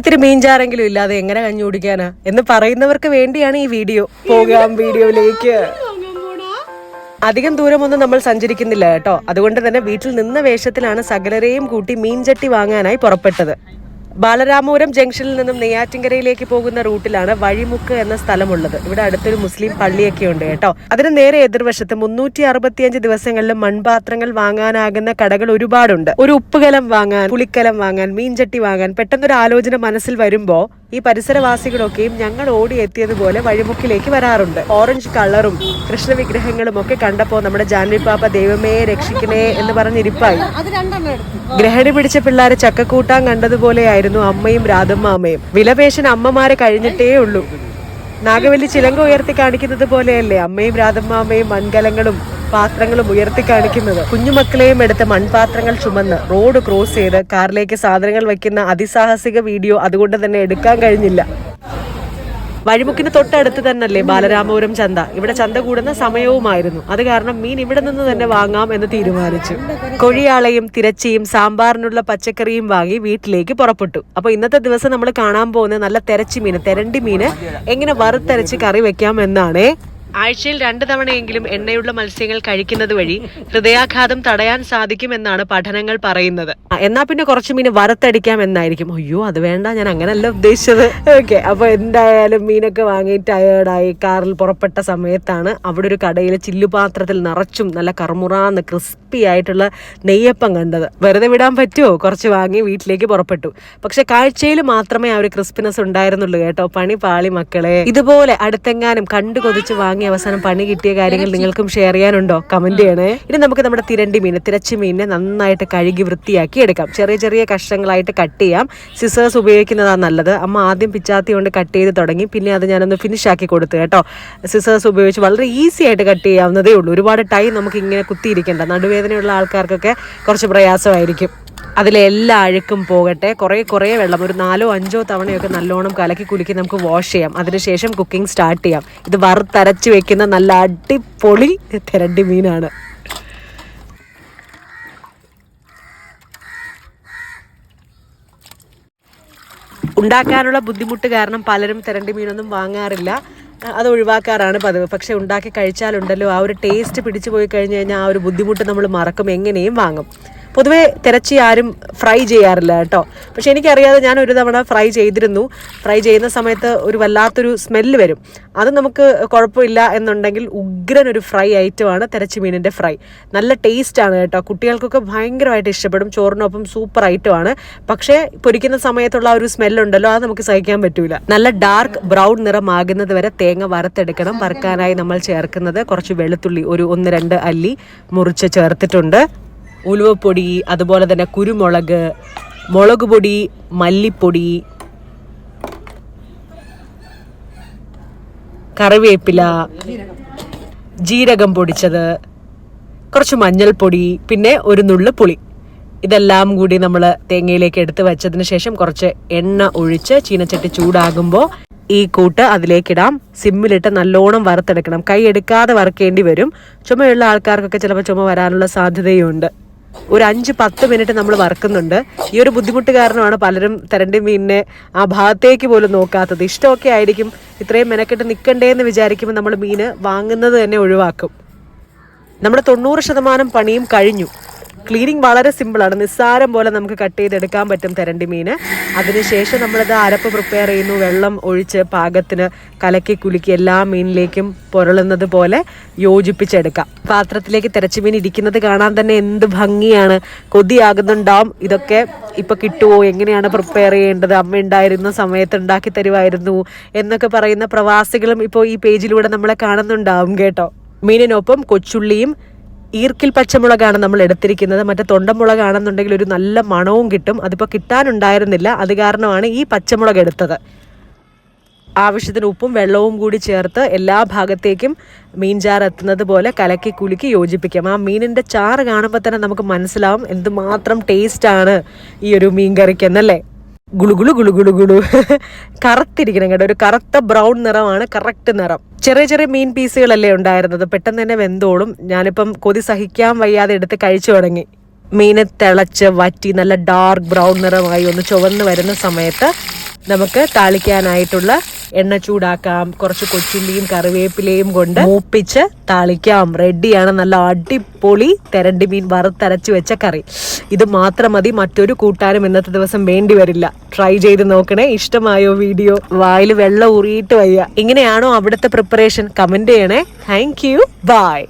ഇത്തിരി മീൻചാരെങ്കിലും ഇല്ലാതെ എങ്ങനെ കഞ്ഞി കുടിക്കാനാ? എന്ന് പറയുന്നവർക്ക് വേണ്ടിയാണ് ഈ വീഡിയോ. പോകാം വീഡിയോയിലേക്ക്. അധികം ദൂരമൊന്നും നമ്മൾ സഞ്ചരിക്കുന്നില്ല കേട്ടോ. അതുകൊണ്ട് തന്നെ വീട്ടിൽ നിന്ന വേഷത്തിലാണ് സകലരെയും കൂട്ടി മീൻചട്ടി വാങ്ങാനായി പുറപ്പെട്ടത്. ബാലരാമപുരം ജംഗ്ഷനിൽ നിന്നും നെയ്യാറ്റിങ്കരയിലേക്ക് പോകുന്ന റൂട്ടിലാണ് വഴിമുക്ക് എന്ന സ്ഥലമുള്ളത്. ഇവിടെ അടുത്തൊരു മുസ്ലിം പള്ളിയൊക്കെ ഉണ്ട് കേട്ടോ. അതിന് നേരെ എതിർവശത്ത് മുന്നൂറ്റി അറുപത്തിയഞ്ച് ദിവസങ്ങളിലും മൺപാത്രങ്ങൾ വാങ്ങാനാകുന്ന കടകൾ ഒരുപാടുണ്ട്. ഒരു ഉപ്പുകലം വാങ്ങാൻ പുളിക്കലം വാങ്ങാൻ മീൻചട്ടി വാങ്ങാൻ പെട്ടെന്നൊരു ആലോചന മനസ്സിൽ വരുമ്പോ ഈ പരിസരവാസികളൊക്കെയും ഞങ്ങൾ ഓടി എത്തിയതുപോലെ വഴിമുക്കിലേക്ക് വരാറുണ്ട്. ഓറഞ്ച് കളറും കൃഷ്ണ വിഗ്രഹങ്ങളും ഒക്കെ കണ്ടപ്പോ നമ്മുടെ ജാൻവി പാപ്പ ദൈവമേ രക്ഷിക്കണേ എന്ന് പറഞ്ഞിരിപ്പായി. ഗ്രഹണി പിടിച്ച പിള്ളേരെ ചക്കക്കൂട്ടാൻ കണ്ടതുപോലെയായിരുന്നു അമ്മയും രാധമ്മ അമ്മയും. വിലപേശൻ അമ്മമാരെ കഴിഞ്ഞിട്ടേ ഉള്ളൂ. നാഗവല്ലി ചിലങ്ക ഉയർത്തി കാണിക്കുന്നത് പോലെയല്ലേ അമ്മയും രാധമ്മ അമ്മയും മൺകലങ്ങളും പാത്രങ്ങളും ഉയർത്തി കാണിക്കുന്നത്. കുഞ്ഞുമക്കളെയും എടുത്ത് മൺപാത്രങ്ങൾ ചുമന്ന് റോഡ് ക്രോസ് ചെയ്ത് കാറിലേക്ക് സാധനങ്ങൾ വയ്ക്കുന്ന അതിസാഹസിക വീഡിയോ അതുകൊണ്ട് തന്നെ എടുക്കാൻ കഴിഞ്ഞില്ല. വഴിമുക്കിന് തൊട്ടടുത്ത് തന്നെയല്ലേ ബാലരാമപുരം ചന്ത? ഇവിടെ ചന്ത കൂടുന്ന സമയവുമായിരുന്നു. അത് കാരണം മീൻ ഇവിടെ നിന്ന് തന്നെ വാങ്ങാം എന്ന് തീരുമാനിച്ചു. കൊഴിയാളയും തിരച്ചിയും സാമ്പാറിനുള്ള പച്ചക്കറിയും വാങ്ങി വീട്ടിലേക്ക് പുറപ്പെട്ടു. അപ്പൊ ഇന്നത്തെ ദിവസം നമ്മൾ കാണാൻ പോകുന്ന നല്ല തെരച്ചി മീൻ തെരണ്ടി മീന് എങ്ങനെ വറുത്തരച്ച് കറി വെക്കാം എന്നാണേ ആഴ്ചയിൽ രണ്ടു തവണയെങ്കിലും എണ്ണയുള്ള മത്സ്യങ്ങൾ കഴിക്കുന്നത് വഴി ഹൃദയാഘാതം തടയാൻ സാധിക്കുമെന്നാണ് പഠനങ്ങൾ പറയുന്നത്. എന്നാ പിന്നെ കുറച്ച് മീൻ വറുത്തടിക്കാം എന്നായിരിക്കും. അയ്യോ അത് വേണ്ട ഞാൻ അങ്ങനല്ല ഉദ്ദേശിച്ചത്. ഓക്കെ അപ്പൊ എന്തായാലും മീനൊക്കെ വാങ്ങി ടയേർഡായി കാറിൽ പുറപ്പെട്ട സമയത്താണ് അവിടെ ഒരു കടയിൽ ചില്ലുപാത്രത്തിൽ നിറച്ചും നല്ല കർമുറാന്ന് ക്രിസ്പി ആയിട്ടുള്ള നെയ്യപ്പം കണ്ടത്. വെറുതെ വിടാൻ പറ്റുമോ? കുറച്ച് വാങ്ങി വീട്ടിലേക്ക് പുറപ്പെട്ടു. പക്ഷെ കാഴ്ചയിൽ മാത്രമേ ആ ഒരു ക്രിസ്പിനെസ് ഉണ്ടായിരുന്നുള്ളൂ കേട്ടോ. പണി പാളി മക്കളെ. ഇതുപോലെ അടുത്തെങ്ങാനും കണ്ടു കൊതിച്ച് വാങ്ങി അവസാനം പണി കിട്ടിയ കാര്യങ്ങൾ നിങ്ങൾക്കും ഷെയർ ചെയ്യാനുണ്ടോ? കമന്റ് ചെയ്യണേ. ഇനി നമുക്ക് നമ്മുടെ തിരണ്ടി മീൻ തിരച്ചി മീനിനെ നന്നായിട്ട് കഴുകി വൃത്തിയാക്കി എടുക്കാം. ചെറിയ ചെറിയ കഷ്ണങ്ങളായിട്ട് കട്ട് ചെയ്യാം. സിസേഴ്സ് ഉപയോഗിക്കുന്നതാണ് നല്ലത്. അമ്മ ആദ്യം പിച്ചാത്തി കൊണ്ട് കട്ട് ചെയ്ത് തുടങ്ങി. പിന്നെ അത് ഞാനൊന്ന് ഫിനിഷ് ആക്കി കൊടുത്തു കേട്ടോ. സിസേഴ്സ് ഉപയോഗിച്ച് വളരെ ഈസി ആയിട്ട് കട്ട് ചെയ്യാവുന്നതേ ഉള്ളൂ. ഒരുപാട് ടൈം നമുക്ക് ഇങ്ങനെ കുത്തിയിരിക്കേണ്ട. നടുവേദനയുള്ള ആൾക്കാർക്കൊക്കെ കുറച്ച് പ്രയാസമായിരിക്കും. അതിലെ എല്ലാ അഴുക്കും പോകട്ടെ. കുറേ കുറേ വെള്ളം. ഒരു നാലോ അഞ്ചോ തവണയൊക്കെ നല്ലോണം കലക്കി കുലുക്കി നമുക്ക് വാഷ് ചെയ്യാം. അതിനുശേഷം കുക്കിംഗ് സ്റ്റാർട്ട് ചെയ്യാം. ഇത് വറുത്തരച്ച് വെക്കുന്ന നല്ല അടിപൊളി തിരണ്ടി മീനാണ്. ഉണ്ടാക്കാനുള്ള ബുദ്ധിമുട്ട് കാരണം പലരും തിരണ്ടി മീനൊന്നും വാങ്ങാറില്ല. അത് ഒഴിവാക്കാറാണ് പതിവ്. പക്ഷെ ഉണ്ടാക്കി കഴിച്ചാലുണ്ടല്ലോ. ആ ഒരു ടേസ്റ്റ് പിടിച്ചു പോയി കഴിഞ്ഞ് കഴിഞ്ഞാൽ ആ ഒരു ബുദ്ധിമുട്ട് നമ്മൾ മറക്കും. എങ്ങനെയും വാങ്ങും. പൊതുവേ തിരച്ചി ആരും ഫ്രൈ ചെയ്യാറില്ല കേട്ടോ. പക്ഷെ എനിക്കറിയാതെ ഞാൻ ഒരു തവണ ഫ്രൈ ചെയ്തിരുന്നു. ഫ്രൈ ചെയ്യുന്ന സമയത്ത് ഒരു വല്ലാത്തൊരു സ്മെല്ല് വരും. അത് നമുക്ക് കുഴപ്പമില്ല എന്നുണ്ടെങ്കിൽ ഉഗ്രൻ ഒരു ഫ്രൈ ഐറ്റമാണ് തിരച്ചി മീനിന്റെ ഫ്രൈ നല്ല ടേസ്റ്റാണ് കേട്ടോ. കുട്ടികൾക്കൊക്കെ ഭയങ്കരമായിട്ട് ഇഷ്ടപ്പെടും. ചോറിനൊപ്പം സൂപ്പർ ഐറ്റമാണ് പക്ഷേ പൊരിക്കുന്ന സമയത്തുള്ള ഒരു സ്മെല്ലുണ്ടല്ലോ അത് നമുക്ക് സഹിക്കാൻ പറ്റൂല. നല്ല ഡാർക്ക് ബ്രൗൺ നിറമാകുന്നത് വരെ തേങ്ങ വറുത്തെടുക്കണം. വറുക്കാനായി നമ്മൾ ചേർക്കുന്നത് കുറച്ച് വെളുത്തുള്ളി ഒരു ഒന്ന് രണ്ട് അല്ലി മുറിച്ച് ചേർത്തിട്ടുണ്ട്. ഉലുവപ്പൊടി അതുപോലെ തന്നെ കുരുമുളക് മുളക് പൊടി മല്ലിപ്പൊടി കറിവേപ്പില ജീരകം പൊടിച്ചത് കുറച്ച് മഞ്ഞൾപ്പൊടി പിന്നെ ഒരു നുള്ളു പുളി. ഇതെല്ലാം കൂടി നമ്മൾ തേങ്ങയിലേക്ക് എടുത്ത് വെച്ചതിന് ശേഷം കുറച്ച് എണ്ണ ഒഴിച്ച് ചീനച്ചട്ടി ചൂടാകുമ്പോൾ ഈ കൂട്ട് അതിലേക്കിടാം. സിമ്മിലിട്ട് നല്ലോണം വറുത്തെടുക്കണം. കൈ എടുക്കാതെ വറുക്കേണ്ടി വരും. ചുമയുള്ള ആൾക്കാർക്കൊക്കെ ചിലപ്പോൾ ചുമ വരാനുള്ള സാധ്യതയുണ്ട്. ഒരു അഞ്ച് പത്ത് മിനിറ്റ് നമ്മൾ വറുക്കുന്നുണ്ട്. ഈ ഒരു ബുദ്ധിമുട്ട് കാരണമാണ് പലരും തരണ്ടി മീനിനെ ആ ഭാഗത്തേക്ക് പോലും നോക്കാത്തത്. ഇഷ്ടമൊക്കെ ആയിരിക്കും. ഇത്രയും മെനക്കെട്ട് നിൽക്കണ്ടേ എന്ന് വിചാരിക്കുമ്പോൾ നമ്മൾ മീന് വാങ്ങുന്നത് തന്നെ ഒഴിവാക്കും. നമ്മുടെ തൊണ്ണൂറ് ശതമാനം പണിയും കഴിഞ്ഞു. ക്ലീനിങ് വളരെ സിമ്പിളാണ് നിസ്സാരം പോലെ നമുക്ക് കട്ട് ചെയ്തെടുക്കാൻ പറ്റും തെരണ്ടി മീന്. അതിനുശേഷം നമ്മളത് അരപ്പ് പ്രിപ്പയർ ചെയ്യുന്നു. വെള്ളം ഒഴിച്ച് പാകത്തിന് കലക്കി കുലുക്കി എല്ലാ മീനിലേക്കും പുരളുന്നത് പോലെ യോജിപ്പിച്ചെടുക്കാം. പാത്രത്തിലേക്ക് തിരച്ചു മീൻ ഇരിക്കുന്നത് കാണാൻ തന്നെ എന്ത് ഭംഗിയാണ്. കൊതിയാകുന്നുണ്ടാവും. ഇതൊക്കെ ഇപ്പൊ കിട്ടുമോ എങ്ങനെയാണ് പ്രിപ്പയർ ചെയ്യേണ്ടത്? അമ്മ ഉണ്ടായിരുന്ന സമയത്ത് ഉണ്ടാക്കി തരുമായിരുന്നു എന്നൊക്കെ പറയുന്ന പ്രവാസികളും ഇപ്പോൾ ഈ പേജിലൂടെ നമ്മളെ കാണുന്നുണ്ടാവും കേട്ടോ. മീനിനൊപ്പം കൊച്ചുള്ളിയും ഈർക്കിൽ പച്ചമുളകാണ് നമ്മൾ എടുത്തിരിക്കുന്നത്. മറ്റേ തൊണ്ടമുളകാണെന്നുണ്ടെങ്കിൽ ഒരു നല്ല മണവും കിട്ടും. അതിപ്പോൾ കിട്ടാനുണ്ടായിരുന്നില്ല. അത് കാരണമാണ് ഈ പച്ചമുളക് എടുത്തത്. ആവശ്യത്തിന് ഉപ്പും വെള്ളവും കൂടി ചേർത്ത് എല്ലാ ഭാഗത്തേക്കും മീൻചാർ എത്തുന്നത് പോലെ കലക്കി കുലുക്കി യോജിപ്പിക്കാം. ആ മീനിന്റെ ചാറ് കാണുമ്പോൾ തന്നെ നമുക്ക് മനസ്സിലാവും എന്തുമാത്രം ടേസ്റ്റാണ് ഈ ഒരു മീൻ കറിക്ക് എന്നല്ലേ? ഗുളുഗുളു ഗുളുഗുളു ഗുളു കറുത്തിരിക്കണം കേട്ടോ. ഒരു കറുത്ത ബ്രൗൺ നിറമാണ് കറക്റ്റ് നിറം. ചെറിയ ചെറിയ മീൻ പീസുകളല്ലേ ഉണ്ടായിരുന്നത്. പെട്ടെന്ന് തന്നെ വെന്തോളും. ഞാനിപ്പം കൊതി സഹിക്കാൻ വയ്യാതെ എടുത്ത് കഴിച്ചു തുടങ്ങി. മീനെ തിളച്ച് വറ്റി നല്ല ഡാർക്ക് ബ്രൗൺ നിറമായി ഒന്ന് ചുവന്ന് വരുന്ന സമയത്ത് നമുക്ക് താളിക്കാനായിട്ടുള്ള എണ്ണ ചൂടാക്കാം. കുറച്ച് കൊച്ചുള്ളിയും കറിവേപ്പിലയും കൊണ്ട് മൂപ്പിച്ച് താളിക്കാം. റെഡിയാണ് നല്ല അടിപൊളി തെരണ്ടി മീൻ വറുത്തരച്ച് വെച്ച കറി. ഇത് മാത്രം മതി. മറ്റൊരു കൂട്ടാനും ഇന്നത്തെ ദിവസം വേണ്ടി വരില്ല. ട്രൈ ചെയ്ത് നോക്കണേ. ഇഷ്ടമായോ വീഡിയോ? വായിൽ വെള്ളം ഊറിയിട്ട് വയ്യ. ഇങ്ങനെയാണോ അവിടുത്തെ പ്രിപ്പറേഷൻ കമന്റ് ചെയ്യണേ. Thank you bye